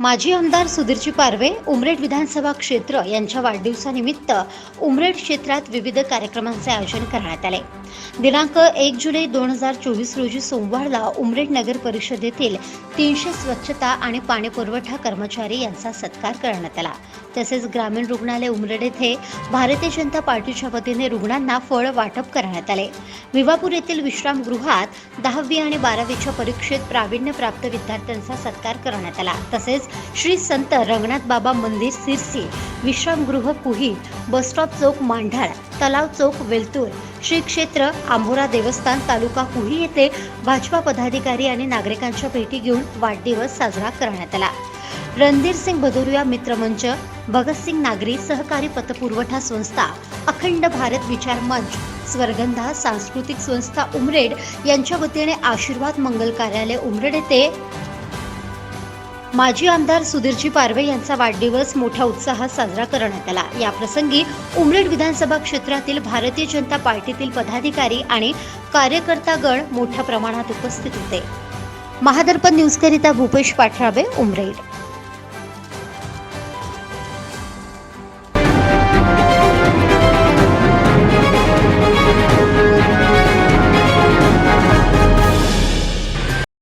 माजी आमदार सुधीरजी पारवे उमरेड विधानसभा क्षेत्र यांच्या वाढदिवसानिमित्त उमरेड क्षेत्रात विविध कार्यक्रमांचे आयोजन करण्यात आले. दिनांक एक जुलै दोन हजार चोवीस रोजी सोमवारला उमरेड नगर परिषदेतील तीनशे स्वच्छता आणि पाणी पुरवठा कर्मचारी यांचा सत्कार करण्यात आला. तसेच ग्रामीण रुग्णालय उमरेड येथे भारतीय जनता पार्टीच्या वतीने रुग्णांना फळ वाटप करण्यात आले. विवापूर येथील विश्रामगृहात दहावी आणि बारावीच्या परीक्षेत प्रावीण्यप्राप्त विद्यार्थ्यांचा सत्कार करण्यात आला. तसेच श्री संत रंगनाथ बाबा मंदिर सिरसी विश्रामगृह कुही बसस्टॉप चौक मांढाळ तलाव चौक वेलतूर श्री क्षेत्र आंबोरा देवस्थान तालुका कुही येथे भाजपा पदाधिकारी आणि नागरिकांच्या भेटी घेऊन वाढदिवस साजरा करण्यात आला. रणधीर सिंग भदौरिया मित्रमंच भगतसिंग नागरी सहकारी पतपुरवठा संस्था अखंड भारत विचार मंच स्वर्गंधा सांस्कृतिक संस्था उमरेड यांच्या वतीने आशीर्वाद मंगल कार्यालय उमरेड येथे माजी आमदार सुधीरजी पारवे यांचा वाढदिवस मोठ्या उत्साहात साजरा करण्यात आला. या प्रसंगी उमरेड विधानसभा क्षेत्रातील भारतीय जनता पार्टीतील पदाधिकारी आणि कार्यकर्तागण मोठ्या प्रमाणात उपस्थित होते. महादर्पण न्यूजकरिता भूपेश पाठराबे उमरेड.